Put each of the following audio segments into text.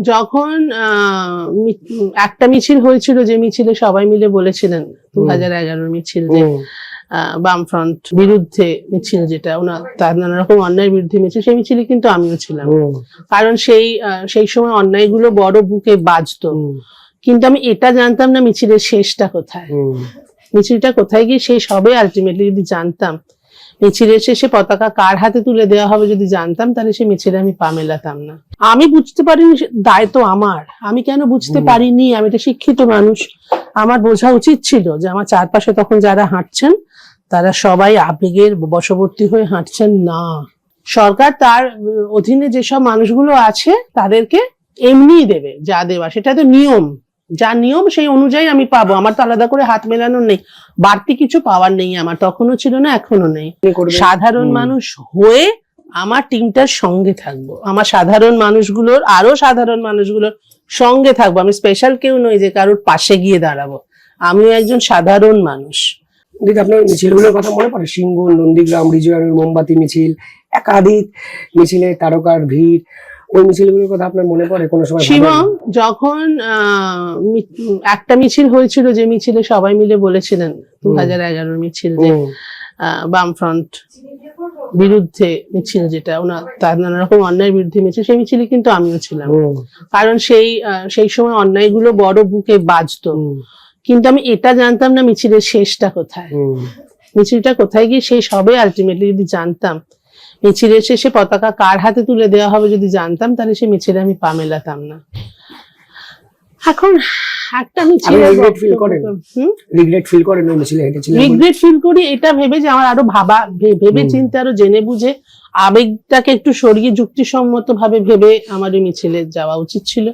যখন একটা মিছিল হয়েছিল যে মিছিলে সবাই মিলে বলেছিলেন দু হাজার এগারোর মিছিল যে বামফ্রন্ট বিরুদ্ধে মিছিল যেটা ওনার তার নানা রকম অন্যায়ের বিরুদ্ধে মিছিল সেই মিছিলে কিন্তু আমিও ছিলাম। কারণ সেই সেই সময় অন্যায়গুলো বড় বুকে বাজতো। কিন্তু আমি এটা জানতাম না মিছিলের শেষটা কোথায়। মিছিলটা কোথায় গিয়ে শেষ হবে আলটিমেটলি যদি জানতাম মিছিলের শেষে পতাকা কার হাতে তুলে দেওয়া হবে যদি জানতাম তাহলে সে মিছিলে আমি পা মেলাতাম না। আমি বুঝতে পারিনি দায় তো আমার। আমি কেন বুঝতে পারিনি? আমি একটা শিক্ষিত মানুষ। আমার বোঝা উচিত ছিল যে আমার চারপাশে তখন যারা হাঁটছেন তারা সবাই আবেগের বশবর্তী হয়ে হাঁটছেন না। সরকার তার অধীনে যেসব মানুষগুলো আছে তাদেরকে এমনিই দেবে যা দেওয়া। সেটা তো নিয়ম। যা নিয়ম সেই অনুযায়ী আমি পাবো। আমার তো আলাদা করে হাত মেলানোর নেই। বাড়তি কিছু পাওয়ার নেই আমার। তখনও ছিল না এখনও নেই। সাধারণ মানুষ হয়ে আমার টিমটার সঙ্গে থাকব। আমার সাধারণ মানুষগুলোর আরও সাধারণ মানুষগুলোর সঙ্গে থাকব। আমি স্পেশাল কেউ নই যে কারোর পাশে গিয়ে দাঁড়াবো। আমিও একজন সাধারণ মানুষ। দিদি আপনার মিছিলগুলোর কথা মনে পড়ে? সিঙ্গুর নন্দীগ্রাম বিজয়ানুর মোমবাতি মিছিল একাধিক মিছিলে তারকার ভিড় ওই মিছিলগুলোর কথা আপনার মনে পড়ে? কোনো সময় শিবম যখন একটা মিছিল হয়েছিল যে মিছিলে সবাই মিলে বলেছিলেন দু হাজার এগারোর মিছিল যে বামফ্রন্ট বিরুদ্ধে মিছিল যেটা ওনার তার নানা রকম অন্যায়ের বিরুদ্ধে মিছিল সেই মিছিলে কিন্তু আমিও ছিলাম। কারণ সেই সেই সময় অন্যায়গুলো বড় বুকে বাজতো। কিন্তু আমি এটা জানতাম না মিছিলের শেষটা কোথায়। মিছিলটা কোথায় গিয়ে শেষ হবে আলটিমেটলি যদি জানতাম মিছিলের শেষে পতাকা কার হাতে তুলে দেওয়া হবে যদি জানতাম তাহলে সে মিছিলে আমি পা মেলাতাম না। এখন একটা মিছিল আপনি ফিল করেন? রিগ্রেট ফিল করেন ওই মিছিলে হেঁটেছিলেন রিগ্রেট ফিল করি এটা ভেবে যে আমার আরও ভাবা ভেবে চিন্তে আরও জেনে বুঝে আবেগটাকে একটু সরিয়ে যুক্তিসম্মত ভাবে ভেবে আমার ওই মিছিলে যাওয়া উচিত ছিল।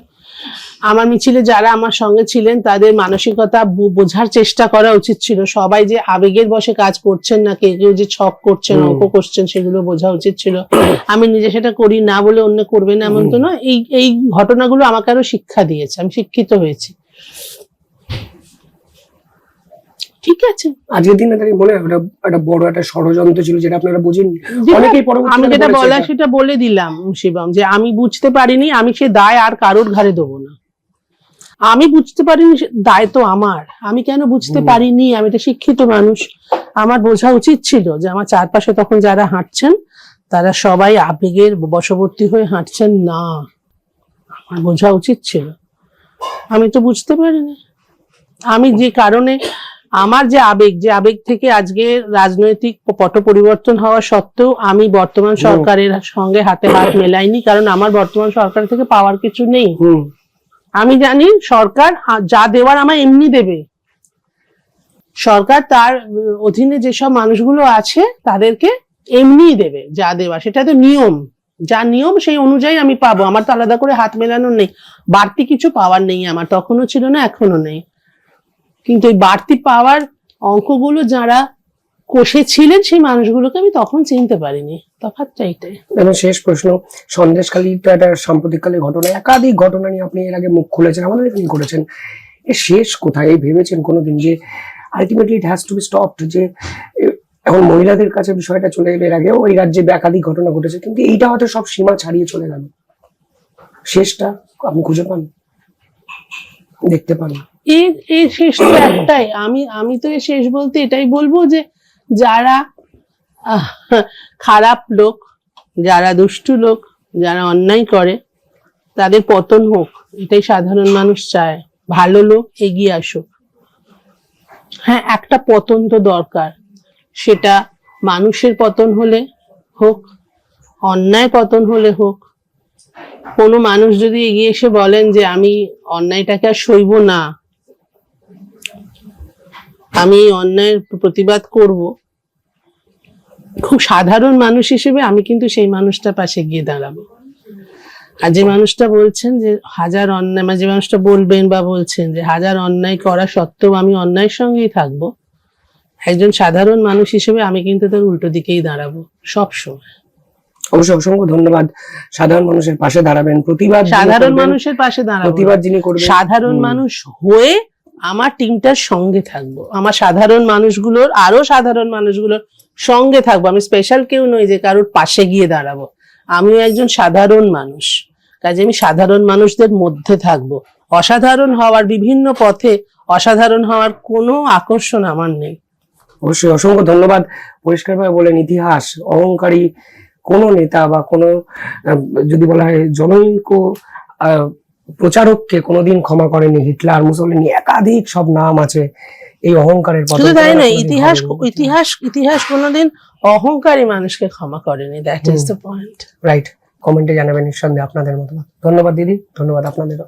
আমার মিছিলে যারা আমার সঙ্গে ছিলেন তাদের মানসিকতা বোঝার চেষ্টা করা উচিত ছিল। সবাই যে আবেগের বসে কাজ করছেন না কেউ কেউ যে ছক করছেন। অঙ্ক করছেন সেগুলো বোঝা উচিত ছিল। আমি নিজে সেটা করি না বলে অন্য করবে না এমন তো নয়। এই এই ঘটনাগুলো আমাকে আরও শিক্ষা দিয়েছে। আমি শিক্ষিত হয়েছি। ঠিক আছে। আজকের দিনে দাঁড়িয়ে মনে হয় ওটা একটা বড় একটা ষড়যন্ত্র ছিল যেটা আপনারা বুঝেন যেটা অনেকেই আমি যেটা বলা সেটা বলে দিলাম শিবম যে আমি বুঝতে পারিনি আমি সে দায় আর কারোর ঘাড়ে দেবো না। আমি বুঝতে পারিনি দায় তো আমার। আমি কেন বুঝতে পারিনি? আমি একটা শিক্ষিত মানুষ। আমার বোঝা উচিত ছিল যে আমার চারপাশে তখন যারা হাঁটছেন তারা সবাই আবেগের বশবর্তী হয়ে হাঁটছেন। না আমার বোঝা উচিত ছিল। আমি তো বুঝতে পারিনি। আমি যে কারণে আমার যে আবেগ যে আবেগ থেকে আজকে রাজনৈতিক পট পরিবর্তন হওয়া সত্ত্বেও আমি বর্তমান সরকারের সঙ্গে হাতে হাত মেলাইনি কারণ আমার বর্তমান সরকার থেকে পাওয়ার কিছু নেই। আমি জানি সরকার যা দেওয়ার আমার এমনি দেবে। সরকার তার অধীনে যেসব মানুষগুলো আছে তাদেরকে এমনিই দেবে যা দেওয়া। সেটা তো নিয়ম। যা নিয়ম সেই অনুযায়ী আমি পাবো। আমার তো আলাদা করে হাত মেলানোর নেই। বাড়তি কিছু পাওয়ার নেই আমার তখনও ছিল না এখনও নেই। কিন্তু এই বাড়তি পাওয়ার অঙ্কগুলো যারা কষেছিলেন সেই মানুষগুলোকে আমি তখন চিনতে পারিনি। তফাৎটা এটাই শেষ প্রশ্ন, সন্দেশখালী তো একটা সাম্প্রতিককালের ঘটনা একাধিক ঘটনা নিয়ে আপনি এর আগে মুখ খুলেছেন, আমাদের এখানে করেছেন। এর শেষ কোথায়? এই ভেবেছেন কোনোদিন যে ultimately it has to be stopped যে এখন মহিলাদের কাছে বিষয়টা চলে এলে এর আগেও ওই রাজ্যে একাধিক ঘটনা ঘটেছে, কিন্তু এইটা হয়তো সব সীমা ছাড়িয়ে চলে গেল। শেষটা আপনি খুঁজে পান। দেখতে পান। এর এর শেষ তো একটাই। আমি আমি তো এর শেষ বলতে এটাই বলব যে যারা খারাপ লোক, যারা দুষ্টু লোক, যারা অন্যায় করে, তাদের পতন হোক, এটাই সাধারণ মানুষ চায়। ভালো লোক এগিয়ে আসুক। হ্যাঁ একটা পতন তো দরকার। সেটা মানুষের পতন হলে হোক, অন্যায় পতন হলে হোক কোনো মানুষ যদি এগিয়ে এসে বলেন যে আমি অন্যায়টাকে আর সইব না, আমি অন্যায়ের প্রতিবাদ করব, খুব সাধারণ মানুষ হিসেবে আমি কিন্তু সেই মানুষটার পাশে গিয়ে দাঁড়াবো। আর যে মানুষটা বলছেন যে হাজার অন্যায় মানে যে মানুষটা বলবেন বা বলছেন যে হাজার অন্যায় করা সত্ত্বেও আমি অন্যায়ের সঙ্গেই থাকব, একজন সাধারণ মানুষ হিসেবে আমি কিন্তু তার উল্টো দিকেই দাঁড়াবো সব সময়। অবশ্যই অসংখ্য ধন্যবাদ। সাধারণ মানুষের পাশে দাঁড়াবেন প্রতিবাদ সাধারণ মানুষের পাশে দাঁড়াবো। প্রতিবাদ যিনি করবেন। সাধারণ মানুষ হয়ে আমার টিমটার সঙ্গে থাকব। আমার সাধারণ মানুষগুলোর আরও সাধারণ মানুষগুলোর সঙ্গে থাকব। আমি স্পেশাল কেউ নই যে কারোর পাশে গিয়ে দাঁড়াবো। আমিও একজন সাধারণ মানুষ। কাজে আমি সাধারণ মানুষদের মধ্যে থাকব। অসাধারণ হওয়ার বিভিন্ন পথে অসাধারণ হওয়ার কোনো আকর্ষণ আমার নেই। অবশ্যই অসংখ্য ধন্যবাদ। পরিষ্কারভাবে বলেন ইতিহাস অহংকারী কোনো নেতা বা কোনো যদি বলা হয় জনৈক প্রচারককে কোনোদিন ক্ষমা করেনি হিটলার মুসলিনী একাধিক সব নাম আছে এই অহংকারের শুধু তাই না ইতিহাস। ইতিহাস ইতিহাস কোনোদিন অহংকারী মানুষকে ক্ষমা করেনি। That is the point right কমেন্টে জানাবেন নিঃসন্দেহে আপনাদের মতামত। ধন্যবাদ দিদি ধন্যবাদ আপনাদেরও।